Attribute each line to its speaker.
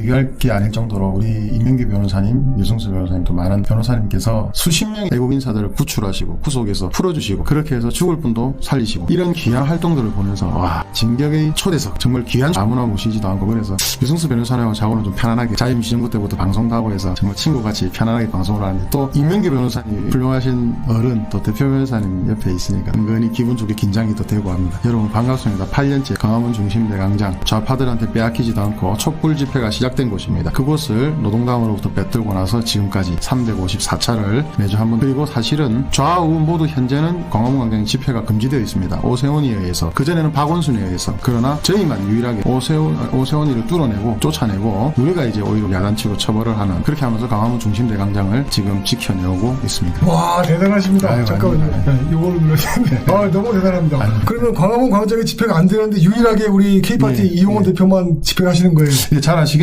Speaker 1: 얘기할 게 아닐 정도로 우리 임명기 변호사님, 유승수 변호사님 또 많은 변호사님께서 수십 명의 외국 인사들을 구출하시고 구속해서 풀어주시고 그렇게 해서 죽을 분도 살리시고 이런 귀한 활동들을 보면서 와 진격의 초대석 정말 귀한 아무나 모시지도 않고 그래서 유승수 변호사님하고 저하고는 좀 편안하게 자임 시정부 때부터 방송도 하고 해서 정말 친구같이 편안하게 방송을 하는데 또 임명기 변호사님 훌륭하신 어른 또 대표 변호사님 옆에 있으니까 은근히 기분 좋게 긴장이 또 되고 합니다. 여러분 반갑습니다. 8년째 광화문 중심대 광장 좌파들한테 빼앗기지도 않고 촛불 집회가 시작 된 곳입니다. 그곳을 노동당으로부터 빼들고 나서 지금까지 354차를 매주 한 번 그리고 사실은 좌우 모두 현재는 광화문 광장 집회가 금지되어 있습니다. 오세훈이에 의해서 그전에는 박원순에 의해서 그러나 저희만 유일하게 오세훈, 오세훈이를 뚫어내고 쫓아내고 우리가 이제 오히려 야단치고 처벌을 하는 그렇게 하면서 광화문 중심대 광장을 지금 지켜내오고 있습니다.
Speaker 2: 와 대단하십니다.
Speaker 1: 아유,
Speaker 2: 잠깐만요.
Speaker 1: 아닙니다.
Speaker 2: 네, 요거를 눌러주셨는데. 아 너무 대단합니다. 그러면 광화문 광장에 집회가 안 되는데 유일하게 우리 K파티
Speaker 1: 네,
Speaker 2: 이용원 대표만 집회하시는 거예요.
Speaker 1: 잘 아시겠죠?